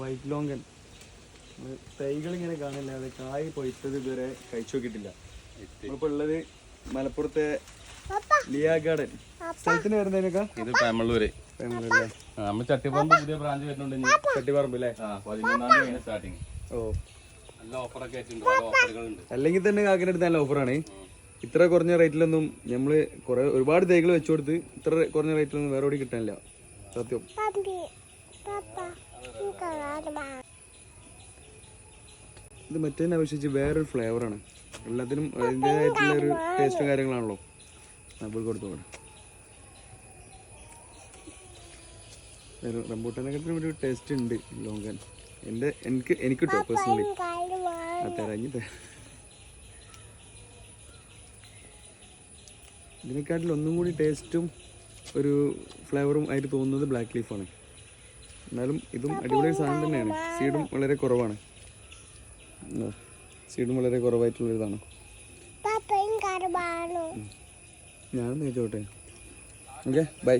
White longan തൈകൾ ഇങ്ങനെ കാണില്ല. അത് കായ് പൊയ്ത്തത് ഇതുവരെ കഴിച്ചു നോക്കിയിട്ടില്ല. ഇപ്പൊ ഉള്ളത് മലപ്പുറത്തെ ലിയാ ഗാർഡൻ. സ്ഥലത്തിന് വരുന്നതിനൊക്കെ ഇത് പെമള്ളൂര് ഫാമിലി നമ്മൾ ചട്ടിപ്പറമ്പ് പുതിയ ബ്രാഞ്ച് വരുന്നുണ്ട്. ചട്ടിപ്പറമ്പ് അല്ലേ? ആ തീയതി സ്റ്റാർട്ടിങ് ഓ. നല്ല ഓഫറൊക്കെ ആയിട്ടുണ്ട്. അല്ലെങ്കിൽ തന്നെ കാക്കിന്റെ അടുത്ത് നല്ല ഓഫറാണ് ഇത്ര കുറഞ്ഞ റേറ്റിലൊന്നും നമ്മൾ കുറെ ഒരുപാട് തൈകൾ വെച്ചു കൊടുത്ത് ഇത്ര കുറഞ്ഞ റേറ്റിലൊന്നും വേറെ ഓടി കിട്ടാനില്ല. സത്യം. ഇത് മറ്റേതിനെ അപേക്ഷിച്ച് വേറൊരു ഫ്ലേവറാണ്. എല്ലാത്തിനും അതിന്റെതായിട്ടുള്ള ഒരു ടേസ്റ്റും കാര്യങ്ങളാണല്ലോ. നമ്മൾ കൊടുത്തു പോലെ റംബൂട്ടാനൊക്കെ ഒരു ടേസ്റ്റ് ഉണ്ട് ലോങ്കൻ. എന്റെ എനിക്ക് എനിക്ക് കിട്ടും പേഴ്സണലി ആ തരാഞ്ഞി തരാം. ഇതിനെക്കാട്ടിൽ ഒന്നും കൂടി ടേസ്റ്റും ഒരു ഫ്ലേവറും ആയിട്ട് തോന്നുന്നത് ബ്ലാക്ക് ലീഫാണ് എന്നാലും ഇതും അടിപൊളി സാധനം തന്നെയാണ്. സീഡും വളരെ കുറവാണ്. സീഡും വളരെ കുറവായിട്ടുള്ളതാണ് ഞാനും നോക്കോട്ടെ ഓക്കെ ബൈ